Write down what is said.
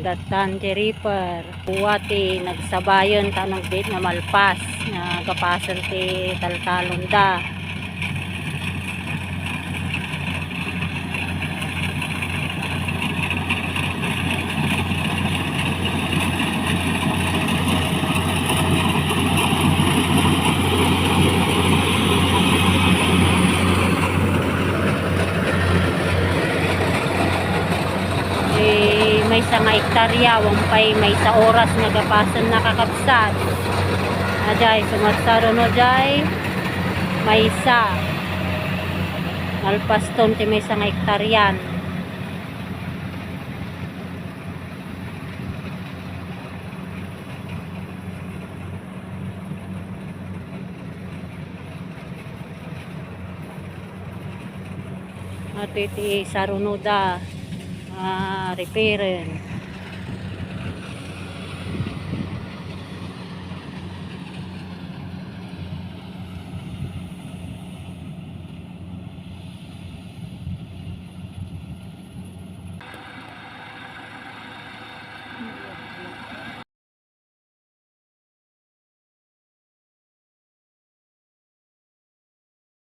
Datan Jeriper. Buwati nagsabayon tanong date nga malpas. Nga kapasan ti taltalon da. May sa nga hektarya, wampay may sa oras nagapasan nakakapsat. Ajay, sumatsaro no jay, may sa. Malpaston ti may sa nga hektaryan. At iti sarunoda, uh, repairin